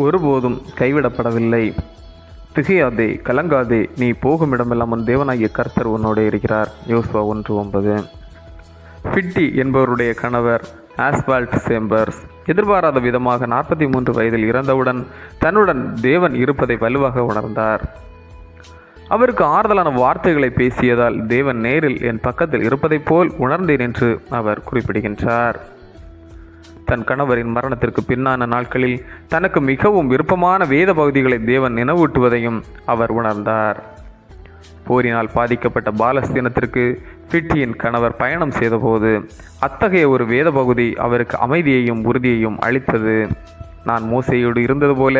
ஒருபோதும் கைவிடப்படவில்லை. திகையாதே கலங்காதே நீ போகும் இடமெல்லாம் உன் தேவனாகிய கர்த்தர் உன்னோடு இருக்கிறார். யோசுவா ஒன்று ஒன்பது. ஃபிட்டி என்பவருடைய கணவர் ஆஸ்பால்ட் சேம்பர்ஸ் எதிர்பாராத விதமாக நாற்பத்தி மூன்று வயதில் இறந்தவுடன் தன்னுடன் தேவன் இருப்பதை வலுவாக உணர்ந்தார். அவருக்கு ஆறுதலான வார்த்தைகளை பேசியதால் தேவன் நேரில் என் பக்கத்தில் இருப்பதைப் போல் உணர்ந்தேன் என்று அவர் குறிப்பிடுகின்றார். தன் கணவரின் மரணத்திற்கு பின்னான நாட்களில் தனக்கு மிகவும் விருப்பமான வேத பகுதிகளை தேவன் நினைவூட்டுவதையும் அவர் உணர்ந்தார். போரினால் பாதிக்கப்பட்ட பாலஸ்தீனத்திற்கு பிட்டியின் கணவர் பயணம் செய்தபோது அத்தகைய ஒரு வேத பகுதி அவருக்கு அமைதியையும் உறுதியையும் அளித்தது. நான் மூசையோடு இருந்தது போல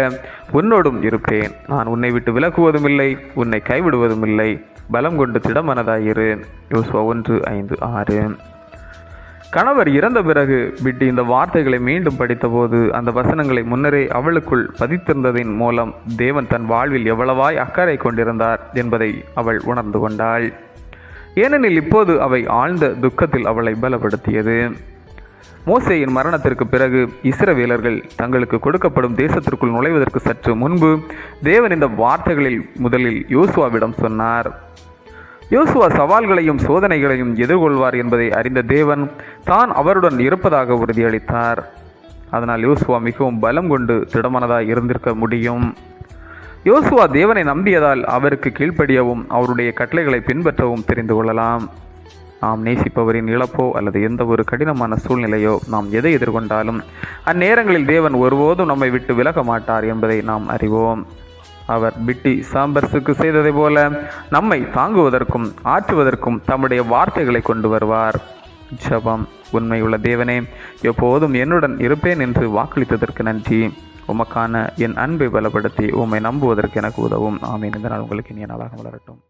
உன்னோடும் இருப்பேன். நான் உன்னை விட்டு விலகுவதும் இல்லை உன்னை கைவிடுவதும் இல்லை பலம் கொண்டு திடமனதாயிரு. யோசுவா ஒன்று ஐந்து ஆறு. கணவர் இறந்த பிறகு பிட்டி இந்த வார்த்தைகளை மீண்டும் படித்தபோது அந்த வசனங்களை முன்னரே அவளுக்குள் பதித்திருந்ததின் மூலம் தேவன் தன் வாழ்வில் எவ்வளவாய் அக்கறை கொண்டிருந்தார் என்பதை அவள் உணர்ந்து கொண்டாள். ஏனெனில் இப்போது அவை ஆழ்ந்த துக்கத்தில் அவளை பலப்படுத்தியது. மோசேயின் மரணத்திற்கு பிறகு இஸ்ரவேலர்கள் தங்களுக்கு கொடுக்கப்படும் தேசத்திற்குள் நுழைவதற்கு சற்று முன்பு தேவன் இந்த வார்த்தைகளில் முதலில் யோசுவாவிடம் சொன்னார். யோசுவா சவால்களையும் சோதனைகளையும் எதிர்கொள்வார் என்பதை அறிந்த தேவன் தான் அவருடன் இருப்பதாக உறுதியளித்தார். அதனால் யோசுவா மிகவும் பலம் கொண்டு திடமனதாய் இருந்திருக்க முடியும். யோசுவா தேவனை நம்பியதால் அவருக்கு கீழ்ப்படியவும் அவருடைய கட்டளைகளை பின்பற்றவும் தெரிந்து கொள்ளலாம். நாம் நேசிப்பவரின் இழப்போ அல்லது எந்த ஒரு கடினமான சூழ்நிலையோ நாம் எதை எதிர்கொண்டாலும் அந்நேரங்களில் தேவன் ஒருபோதும் நம்மை விட்டு விலக மாட்டார் என்பதை நாம் அறிவோம். அவர் பிட்டி சாம்பர்ஸுக்கு செய்ததை போல நம்மை தாங்குவதற்கும் ஆற்றுவதற்கும் தம்முடைய வார்த்தைகளை கொண்டு வருவார். ஜபம். உண்மையுள்ள தேவனே எப்போதும் என்னுடன் இருப்பேன் என்று வாக்களித்ததற்கு நன்றி. உமக்கான என் அன்பை பலப்படுத்தி உம்மை நம்புவதற்கு எனக்கு உதவும். ஆமீன். இந்த நாள் உங்களுக்கு இனிய நாளாக வளரட்டும்.